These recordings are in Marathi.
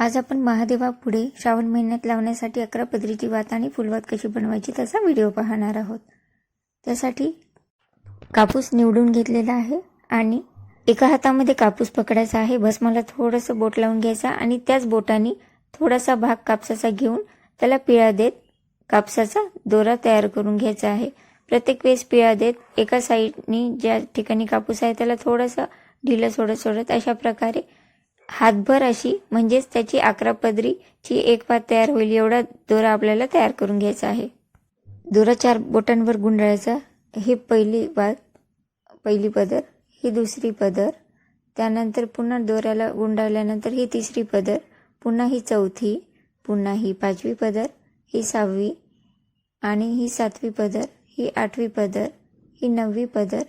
आज आपण महादेवापुढे श्रावण महिन्यात लावण्यासाठी अकरा पदरीची वात आणि फुलवात कशी बनवायची त्याचा व्हिडिओ पाहणार आहोत. त्यासाठी कापूस निवडून घेतलेला आहे आणि एका हातामध्ये कापूस पकडायचा आहे. बस मला थोडंसं बोट लावून घ्यायचा आणि त्याच बोटाने थोडासा भाग कापसाचा घेऊन त्याला पिळा देत कापसाचा दोरा तयार करून घ्यायचा आहे. प्रत्येक वेळेस पिळा देत एका साईडनी ज्या ठिकाणी कापूस आहे त्याला थोडंसं ढिलं सोडत सोडत अशा प्रकारे हातभर अशी म्हणजेच त्याची अकरा पदरीची एक पात तयार होईल एवढा दोरा आपल्याला तयार करून घ्यायचा आहे. दोरा चार बोटांवर गुंडाळायचा. ही पहिली वात पहिली पदर ही दुसरी पदर त्यानंतर पुन्हा दोऱ्याला गुंडाळल्यानंतर ही तिसरी पदर पुन्हा ही चौथी पुन्हा ही पाचवी पदर ही सहावी आणि ही सातवी पदर ही आठवी पदर ही नववी पदर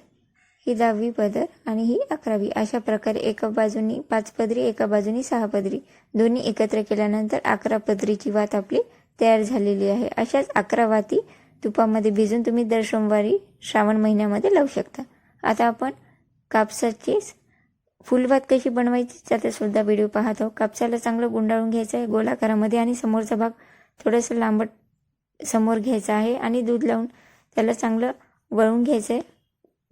ही दहावी पदर आणि ही अकरावी. अशा प्रकारे एका बाजूनी पाच पदरी एका बाजूनी सहा पदरी. दोन्ही एकत्र केल्यानंतर अकरा पदरीची वात आपली तयार झालेली आहे. अशाच अकरा वाती तुपामध्ये भिजून तुम्ही दर सोमवारी श्रावण महिन्यामध्ये लावू शकता. आता आपण कापसाची फुलवात कशी बनवायची त्याचा सुद्धा व्हिडिओ पाहतो कापसाला चांगलं गुंडाळून घ्यायचं आहे गोलाकारामध्ये आणि समोरचा भाग थोडंसं लांबट समोर घ्यायचा आहे आणि दूध लावून त्याला चांगलं वळून घ्यायचं आहे.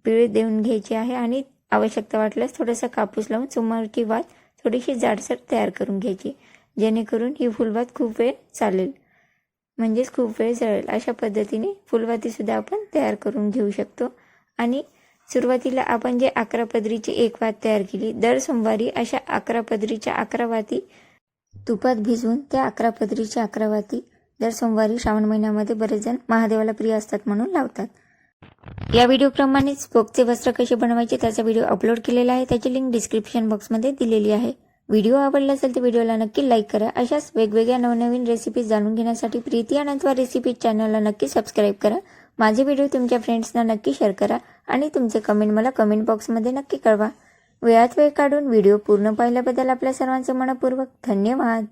पिळे देऊन घ्यायची आहे आणि आवश्यकता वाटल्यास थोडासा कापूस लावून समोरची वात थोडीशी जाडसर तयार करून घ्यायची जेणेकरून ही फुलवात खूप वेळ चालेल. म्हणजेच खूप वेळ जळेल. अशा पद्धतीने फुलवातीसुद्धा आपण तयार करून घेऊ शकतो. आणि सुरुवातीला आपण जे अकरा पदरीची एक वात तयार केली दर सोमवारी अशा अकरा पदरीच्या अकरा वाती तुपात भिजवून त्या अकरा पदरीच्या अकरा वाती दर सोमवारी श्रावण महिन्यामध्ये बरेच जण महादेवाला प्रिय असतात म्हणून लावतात. या व्हिडिओप्रमाणेच पोकचे वस्त्र कसे बनवायचे त्याचा व्हिडिओ अपलोड केलेला आहे. त्याची लिंक डिस्क्रिप्शन बॉक्समध्ये दिलेली आहे. व्हिडिओ आवडला असेल तर व्हिडिओला नक्की लाईक करा. अशाच वेगवेगळ्या नवनवीन रेसिपीज जाणून घेण्यासाठी प्रीती अनंतवा रेसिपी चॅनलला नक्की सबस्क्राईब करा. माझे व्हिडिओ तुमच्या फ्रेंड्सना नक्की शेअर करा आणि तुमचे कमेंट मला कमेंट बॉक्समध्ये नक्की कळवा. वेळात वेळ काढून व्हिडिओ पूर्ण पाहिल्याबद्दल आपल्या सर्वांचे मनपूर्वक धन्यवाद.